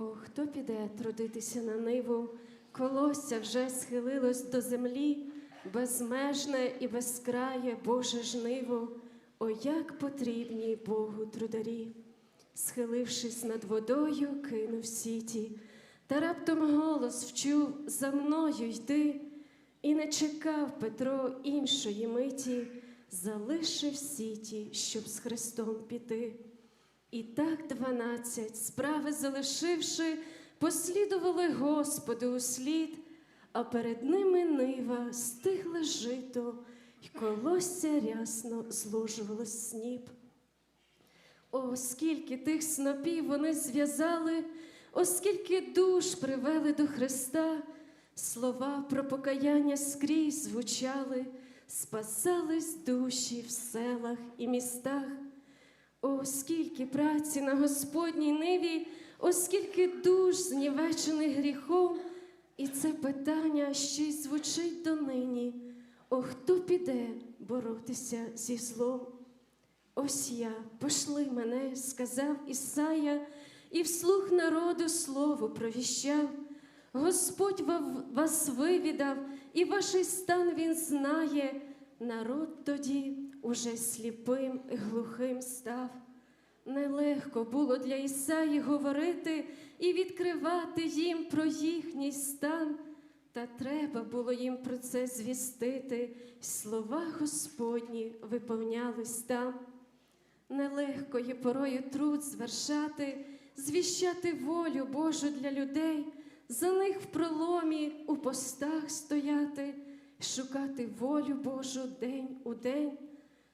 О, хто піде трудитися на ниву, колосся вже схилилось до землі, безмежне і безкрає Боже жниво, о, як потрібні Богу трударі. Схилившись над водою, кинув сіті, та раптом голос вчув за мною йди, і не чекав Петро іншої миті, залишив сіті, щоб з Христом піти. І так дванадцять, справи залишивши, послідували Господу у слід, а перед ними нива стигле жито, й колосся рясно зложувалось сніп. О, скільки тих снопів вони зв'язали, оскільки душ привели до Христа, слова про покаяння скрізь звучали, спасались душі в селах і містах. О, скільки праці на Господній ниві, оскільки душ знівечених гріхом, і це питання ще й звучить донині. О, хто піде боротися зі злом? Ось я, пошли мене, сказав Ісая, і вслух народу слово провіщав. Господь вас вивідав, і ваший стан він знає. Народ тоді уже сліпим і глухим став. Нелегко було для Ісаї говорити і відкривати їм про їхній стан, та треба було їм про це звістити, слова Господні виповнялись там. Нелегко є порою труд звершати, звіщати волю Божу для людей, за них в проломі у постах стояти, шукати волю Божу день у день,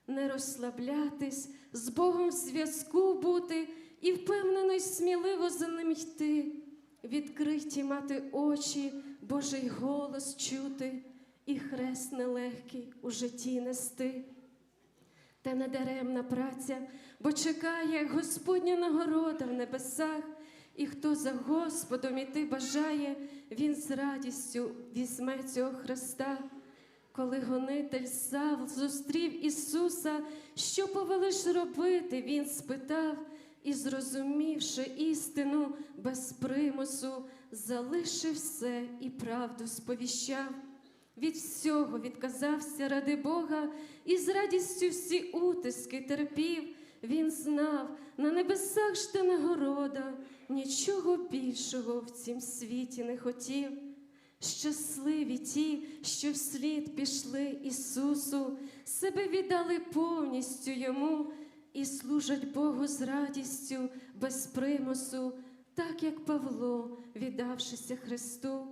не розслаблятись, з Богом в зв'язку бути і впевнено й сміливо за ним йти, відкриті мати очі, Божий голос чути, і хрест нелегкий у житті нести. Та надаремна праця, бо чекає Господня нагорода в небесах, і хто за Господом іти бажає, він з радістю візьме цього Христа. Коли гонитель Савл зустрів Ісуса, що повелиш робити, він спитав, і, зрозумівши істину без примусу, залишив все і правду сповіщав. Від всього відказався ради Бога і з радістю всі утиски терпів. Він знав, на небесах жде нагорода, нічого більшого в цім світі не хотів. Щасливі ті, що вслід пішли Ісусу, себе віддали повністю Йому і служать Богу з радістю, без примусу, так як Павло, віддавшися Христу.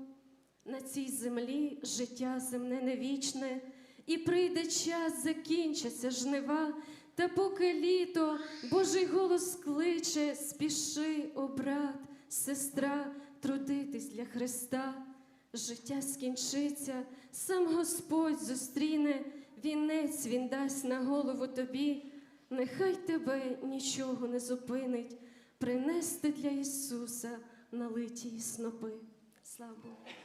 На цій землі життя земне не вічне, і прийде час, закінчаться жнива, та поки літо Божий голос кличе, спіши, о брат, сестра, трудитись для Христа. Життя скінчиться, сам Господь зустріне, вінець він дасть на голову тобі. Нехай тебе нічого не зупинить, принести для Ісуса налиті снопи. Слава Богу.